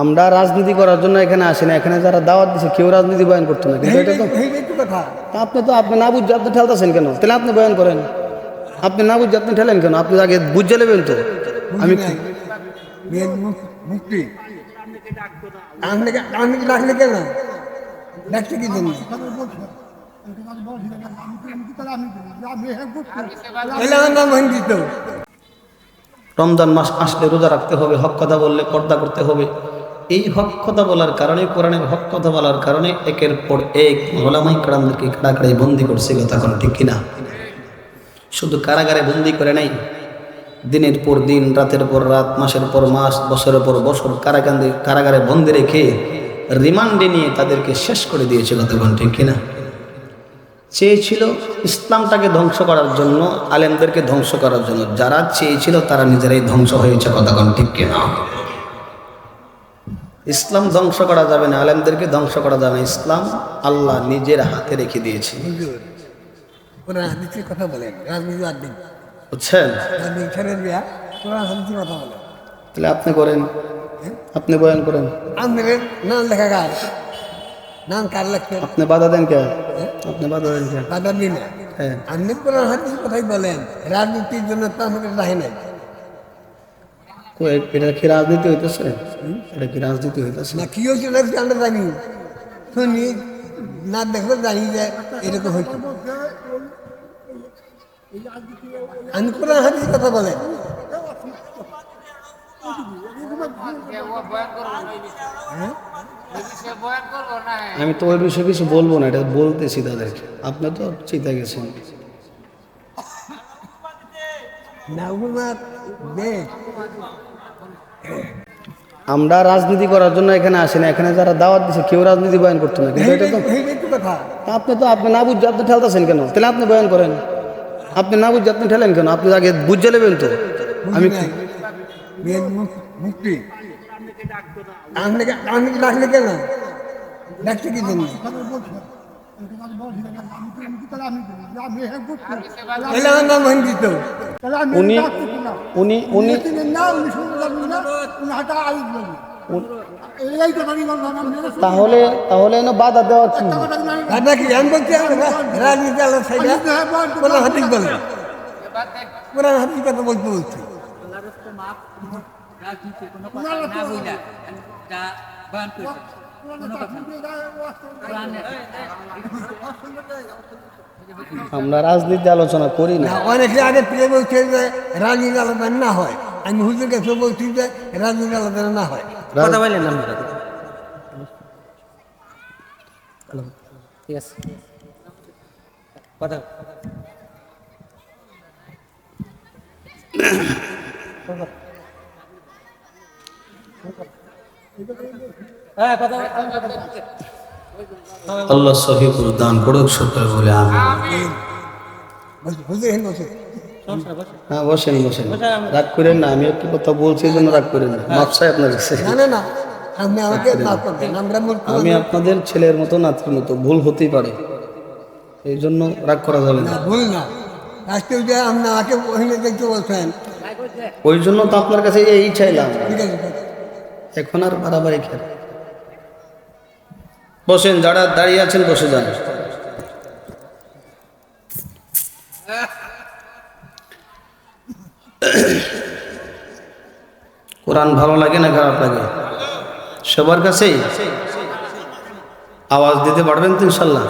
আমরা রাজনীতি করার জন্য এখানে আসি না। এখানে যারা দাওয়াত দিছে কেউ রাজনীতি বয়ান করতো না। কিন্তু এটা তো কথা। আপনি তো আপনি না বুঝছে আপনি ঠেলতেছেন কেন? তাহলে আপনি বয়ান করেন। আপনি না বুঝছে আপনি ঠেলেন কেন? আপনি আগে বুঝে নেবেন তো। আমি মুক্তি ডাকলে কেন ডাকতে কি জন্য? রমজান মাস আসলে রোজা রাখতে হবে হক কথা বললে পর্দা করতে হবে। এই হক কথা বলার কারণে, কোরআনের হক কথা বলার কারণে একের পর এক ওলামাই কারামদেরকে কারাগারে বন্দি করছে কথা কোনো ঠিক কিনা? শুধু কারাগারে বন্দি করে নাই, দিনের পর দিন, রাতের পর রাত, মাসের পর মাস, বছরের পর বছর কারাগারে কারাগারে বন্দি রেখে রিমান্ডে নিয়ে তাদেরকে শেষ করে দিয়েছে কোনো ঠিক কিনা? চেয়েছিল ইসলামটাকে ধ্বংস করার জন্য, আলেমদেরকে ধ্বংস করার জন্য, যারা চেয়েছিল তারা নিজেরাই ধ্বংস হয়েছে কতক্ষণ ঠিক কিনা? ইসলাম ধ্বংস করা যাবে না আলেমদেরকে ধ্বংস করা যাবে না। ইসলাম আল্লাহ নিজের হাতে রেখে দিয়েছে। হাদিসের কথা বলেন রাজনীতি বাদ দিন। বুঝছেন? তাহলে আপনি করেন। আপনি বয়ান করেন। নাম লেখা কার? নাম কার লেখছেন আপনি বাধা দেন কে? আপনি বাধা দেন কে? বাধা দিন হ্যাঁ। আপনি কোরআন হাদিসের কথাই বলেন। রাজনীতির জন্য তো আমাদের রাহে নাই। এটা কি রাজনীতি হইতেছে? এটা কি রাজনীতি হইতেছে? না কি হয়েছে না আমরা জানি শুনি না দেখলে জানি যে এরকম হয়েছে আমি কোরআন হাদিসের কথা বলেন। হ্যাঁ? আমি তো ওই বিষয়ে কিছু বলব না এটা বলতেছি তাদেরকে। আপনি তো চিন্তা গেছেন। নাগুমার দেশ আমরা রাজনীতি করার জন্য এখানে আসি না এখানে যারা দাওয়াত দিছে কেউ রাজনীতি বয়ান করতো না। কিন্তু এটা তো আপনি তো আপনি না বুঝছে আপনি ঠেলতেছেন কেন? তাহলে আপনি বয়ান করেন। আপনি না বুঝছে আপনি ঠেলেন কেন? আপনি আগে বুঝে নেবেন তো। আমি মুক্তি। ডাকলে কেন? ডাকতে কি জন্য? তাহলে আমার নাম হিন্দিত উনি উনি উনি তাহলে তাহলে এনে বাধা দেওয়া কি? দাদা কি আমি বলছি আমরা রাজনীতি আলাদা সাইডা কোরআন হাদিস বলে। কোরআন হাদিস কথা বলতে বলছি। রাজনীতির কোনো কথা না বইলা যা বয়ান করছে কোনো কথা না। আমরা রাজনীতি আলোচনা করি না। না অনেকে আগে প্রিয় বলছে যে রাজনীতি আলাদা না হয়। আমি হুজুর কাছে বলছি যে রাজনীতি আলাদা না হয়। রাজ- বললেন না ঠিক আছে। কথা হ্যাঁ কথা আল্লাহ সহি দান করুক বলে আমি হ্যাঁ বসেন বসেন। রাগ করেন না আমি একটু কথা বলছি জন্য রাগ করেন না। মাপসাই আপনার কাছে। না না না। আপনি আমাকে মাফ করবেন আমি আপনাদের ছেলের মতো নাতির মতো ভুল হতেই পারে। এই জন্য রাগ করা যাবে না। ভুল না। আজকে আপনি আমাকে দেখতে বলছেন। ওই জন্য তো আপনার কাছে এই চাইলাম। ঠিক আছে। এখন আর বাড়াবাড়ি খেল বসেন, যারা দাঁড়িয়ে আছেন বসে যান। কোরআন ভালো লাগে না খারাপ লাগে? সবার কাছেই? আওয়াজ দিতে পারবেন তো ইনশাল্লাহ?